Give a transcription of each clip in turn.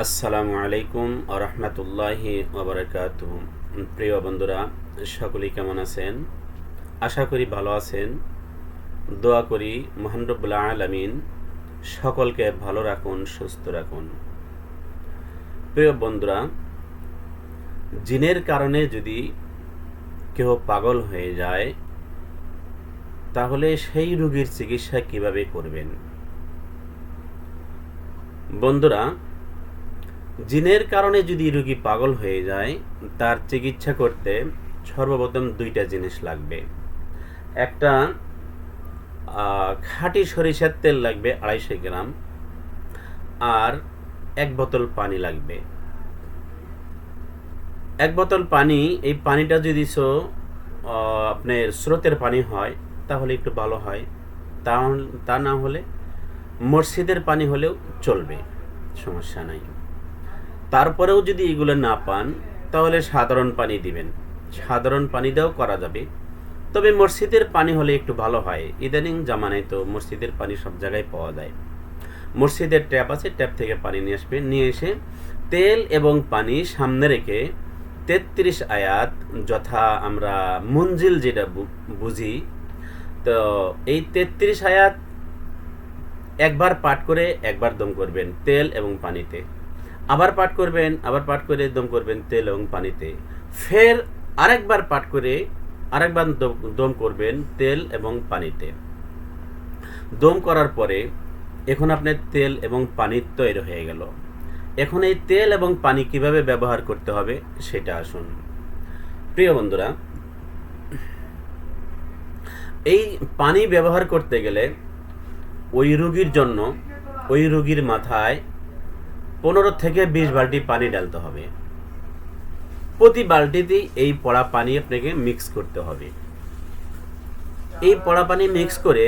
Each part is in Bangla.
আসসালামু আলাইকুম আরহামতুল্লাহি ওবরাকাত প্রিয় বন্ধুরা, সকলেই কেমন আছেন? আশা করি ভালো আছেন। দোয়া করি মহানরবুল্লা আলমিন সকলকে ভালো রাখুন, সুস্থ রাখুন। প্রিয় বন্ধুরা, জিনের কারণে যদি কেউ পাগল হয়ে যায়, তাহলে সেই রোগীর চিকিৎসা কীভাবে করবেন? বন্ধুরা জিনের কারণে যদি রোগী পাগল হয়ে যায়, তার চিকিৎসা করতে সর্বপ্রথম দুইটা জিনিস লাগবে। একটা খাঁটি সরিষার তেল লাগবে আড়াইশো গ্রাম, আর এক বোতল পানি লাগবে। এক বোতল পানি, এই পানিটা যদি সো আপনার স্রোতের পানি হয়, তাহলে একটু ভালো হয়। তা তা না হলে মসজিদের পানি হলেও চলবে, সমস্যা নাই। তারপরেও যদি এগুলো না পান, তাহলে সাধারণ পানি দিবেন। সাধারণ পানি দিয়েও করা যাবে। তবে মসজিদের পানি হলে একটু ভালো হয়। ইদানিং জামানায় তো মসজিদের পানি সব জায়গায় পাওয়া যায়। মসজিদের ট্যাপ আছে, ট্যাপ থেকে পানি নিয়ে আসবে। নিয়ে এসে তেল এবং পানি সামনে রেখে তেত্রিশ আয়াত যথা আমরা মঞ্জিল যেটা বুঝি, তো এই তেত্রিশ আয়াত একবার পাঠ করে একবার দম করবেন তেল এবং পানিতে। আবার পাঠ করবেন, আবার পাঠ করে দম করবেন তেল এবং পানিতে। ফের আরেকবার পাঠ করে আরেকবার দম করবেন তেল এবং পানিতে। দম করার পরে এখন আপনার তেল এবং পানি তৈরি হয়ে গেল। এখন এই তেল এবং পানি কীভাবে ব্যবহার করতে হবে সেটা আসুন। প্রিয় বন্ধুরা, এই পানি ব্যবহার করতে গেলে ওই রুগীর জন্য, ওই রুগীর মাথায় পনেরো থেকে বিশ বালতি পানি ডালতে হবে। প্রতি বালতিতেই এই পড়া পানি আপনাকে মিক্স করতে হবে। এই পড়া পানি মিক্স করে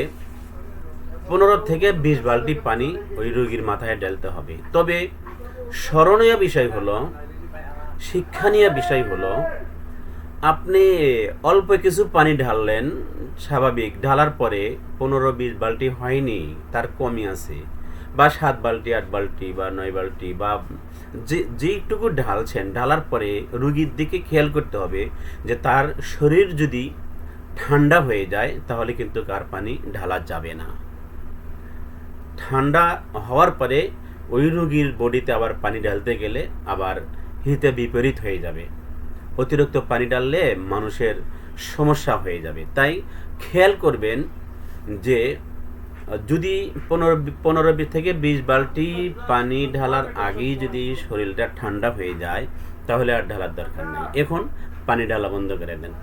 পনেরো থেকে বিশ বালতি পানি ওই রোগীর মাথায় ডালতে হবে। তবে স্মরণীয় বিষয় হলো, শিক্ষণীয় বিষয় হলো, আপনি অল্প কিছু পানি ঢাললেন, স্বাভাবিক, ঢালার পরে পনেরো বিশ বালতি হয়নি, তার কমই আছে। বা সাত বালতি, আট বালতি বা নয় বালতি বা যে, যেইটুকু ঢালছেন, ঢালার পরে রুগীর দিকে খেয়াল করতে হবে যে তার শরীর যদি ঠান্ডা হয়ে যায়, তাহলে কিন্তু কার পানি ঢালা যাবে না। ঠান্ডা হওয়ার পরে ওই রুগীর বডিতে আবার পানি ঢালতে গেলে আবার হিতে বিপরীত হয়ে যাবে। অতিরিক্ত পানি ঢাললে মানুষের সমস্যা হয়ে যাবে। তাই খেয়াল করবেন যে যদি পনেরো পনেরো থেকে বিশ বালতি পানি ঢালার আগেই যদি শরীরটা ঠান্ডা হয়ে যায়, তাহলে আর ঢালার দরকার নেই। এখন পানি ঢালা বন্ধ করে দেন।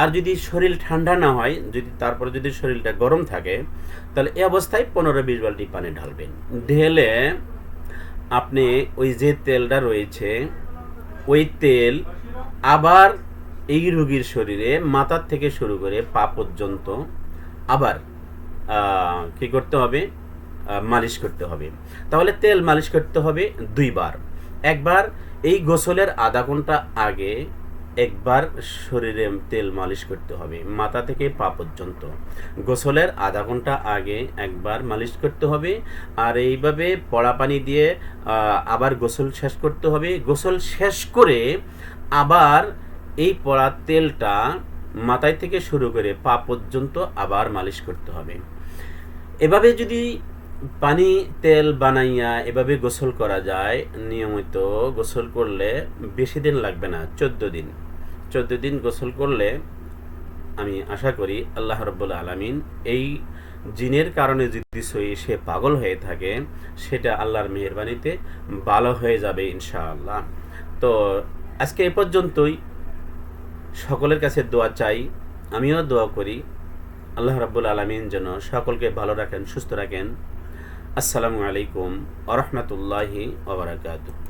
আর যদি শরীর ঠান্ডা না হয়, যদি তারপরে যদি শরীরটা গরম থাকে, তাহলে এ অবস্থায় পনেরো বিশ বালতি পানি ঢালবেন। ঢেলে আপনি ওই যে তেলটা রয়েছে, ওই তেল আবার এই রোগীর শরীরে মাথার থেকে শুরু করে পা পর্যন্ত আবার কি করতে হবে? মালিশ করতে হবে। তাহলে তেল মালিশ করতে হবে দুইবার। একবার এই গোসলের আধা ঘণ্টা আগে একবার শরীরে তেল মালিশ করতে হবে, মাথা থেকে পা পর্যন্ত। গোসলের আধা ঘণ্টা আগে একবার মালিশ করতে হবে আর এইভাবে পড়া পানি দিয়ে আবার গোসল শেষ করতে হবে। গোসল শেষ করে আবার এই পড়া তেলটা মাথায় থেকে শুরু করে পা পর্যন্ত আবার মালিশ করতে হবে। এভাবে যদি পানি, তেল বানাইয়া এভাবে গোসল করা যায়, নিয়মিত গোসল করলে বেশি দিন লাগবে না, চোদ্দ দিন। চোদ্দ দিন গোসল করলে আমি আশা করি আল্লাহ রব্বুল আলমিন এই জিনের কারণে যদি সে পাগল হয়ে থাকে, সেটা আল্লাহর মেহরবানিতে ভালো হয়ে যাবে ইনশাআল্লাহ। তো আজকে এ পর্যন্তই। সকলের কাছে দোয়া চাই, আমিও দোয়া করি। আল্লাহ রাব্বুল আলমিন যেন সকলকে ভালো রাখেন সুস্থ রাখেন। আসসালামু আলাইকুম আরহামতুল্লাহি রহমতুল্লাহি